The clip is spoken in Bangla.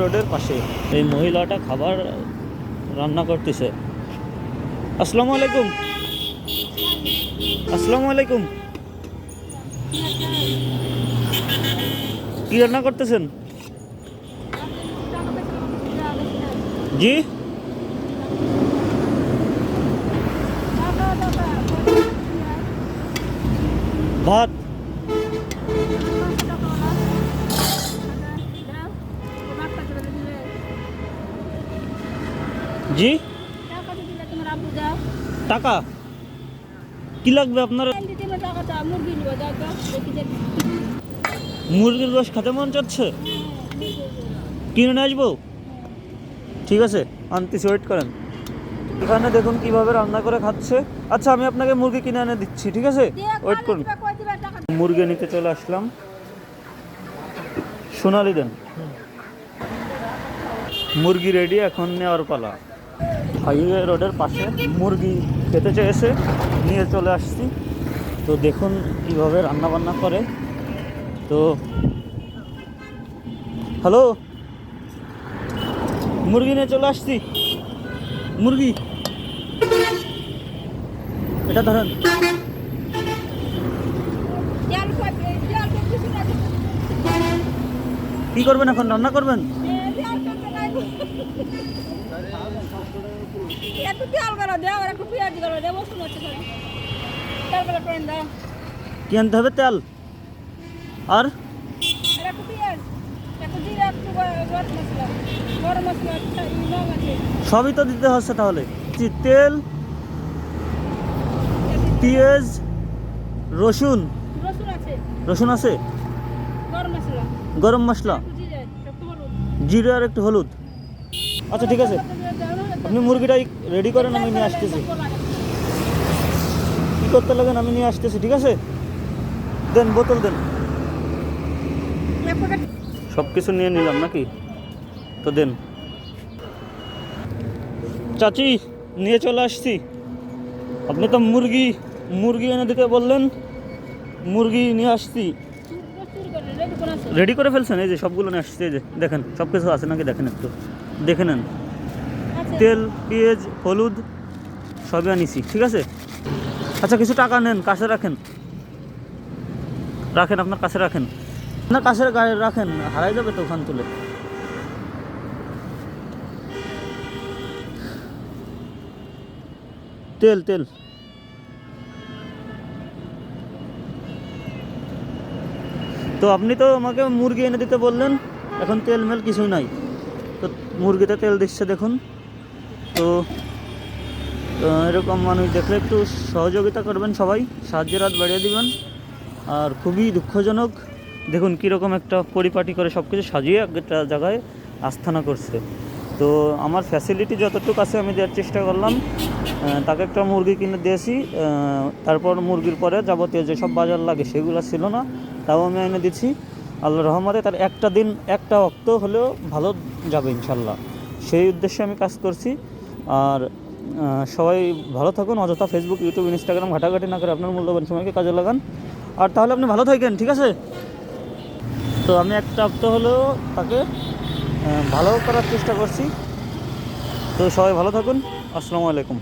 রোডের পাশে এই মহিলাটা খাবার রান্না করতেছে। আসসালামু আলাইকুম। আসসালামু আলাইকুম। কি রান্না করতেছেন? জি। ভাত। জি? টাকা কি লাগবে আপনার? মুরগির গোশ খেতে মন চাচ্ছে? কিনে নিয়ে আসব? ঠিক আছে আনতেছি ওয়েট করেন। এখানে দেখুন কীভাবে রান্না করে খাচ্ছে। আচ্ছা আমি আপনাকে মুরগি কিনে এনে দিচ্ছি ঠিক আছে? ওয়েট করুন। মুরগি নিতে চলে আসলাম। সোনালি দেন। মুরগি রেডি এখন নেওয়ার পালা। হাইওয়ে রোডের পাশে মুরগি খেতে চেয়েছে, নিয়ে চলে আসছি। তো দেখুন কীভাবে রান্না বান্না করে। তো, হ্যালো? মুরগি নিয়ে চলে আসছি। মুরগি, এটা ধরেন। কি করবেন এখন, রান্না করবেন? একটু তেল করো দেও আর একটু পেঁয়াজ করো শুনে হচ্ছে তেল করে দাও। কি আনতে হবে তেল? আর? আর একটু পেঁয়াজ একটু জিরা একটু গরম মশলা। গরম মশলা একটা লং আছে। সবই তো দিতে হচ্ছে তাহলে। তেল পেঁয়াজ রসুন। রসুন আছে। গরম মশলা। জিরে আর একটু হলুদ। আচ্ছা ঠিক আছে। আপনি মুরগিটা রেডি করেন, আমি নিয়ে আসতেছি। কী করতে লাগেন, আমি নিয়ে আসতেছি, ঠিক আছে? দেন, বোতল দেন। সব কিছু নিয়ে নিলাম নাকি? তো দেন। চাচি, নিয়ে চলে আসছি। আপনি তো মুরগি মুরগি এনে দিতে বললেন। মুরগি নিয়ে আসছি। রেডি করে ফেলছেন? এই যে সবগুলো নিয়ে আসছি, এই যে দেখেন সব কিছু আছে নাকি? দেখেন একটু। দেখে নেন। তেল, পেঁয়াজ, হলুদ, সবই আনিছি, ঠিক আছে? আচ্ছা কিছু টাকা নেন, কাছে রাখেন। রাখেন, আপনার কাছে রাখেন। না কাছে রাখেন, হারাই যাবে তো ওখান তুলে। তেল তেল। তো আপনি তো আমাকে মুরগি এনে দিতে বললেন, এখন তেল মেল কিছুই নাই। তো মুরগিতে তেল দিচ্ছে, দেখুন। তো এরকম মানুষ দেখলে একটু সহযোগিতা করবেন সবাই, সাহায্যের হাত বাড়িয়ে দিবেন। আর খুবই দুঃখজনক, দেখুন কীরকম একটা পরিপাটি করে সব কিছু সাজিয়ে একটা জায়গায় আস্থানা করছে। তো আমার ফ্যাসিলিটি যতটুকু আছে আমি দেওয়ার চেষ্টা করলাম। তাকে একটা মুরগি কিনে দিয়েছি তারপর মুরগির পরে যাবতীয় যেসব বাজার লাগে সেগুলো ছিল না, তাও আমি এনে দিচ্ছি। আল্লাহ রহমতে তার একটা দিন, একটা অক্ত হলেও ভালো যাবে ইনশাল্লাহ সেই উদ্দেশ্যে আমি কাজ করছি। আর সবাই ভালো থাকুন, অযথা ফেসবুক ইউটিউব ইনস্টাগ্রাম ঘাটাঘাটি না করে আপনার মূল্যবান সময়কে কাজে লাগান। আর তাহলে আপনি ভালো থাকেন, ঠিক আছে? তো আমি একটা অক্ত হলেও তাকে ভালো করার চেষ্টা করছি। তো সবাই ভালো থাকুন। আসসালামু আলাইকুম।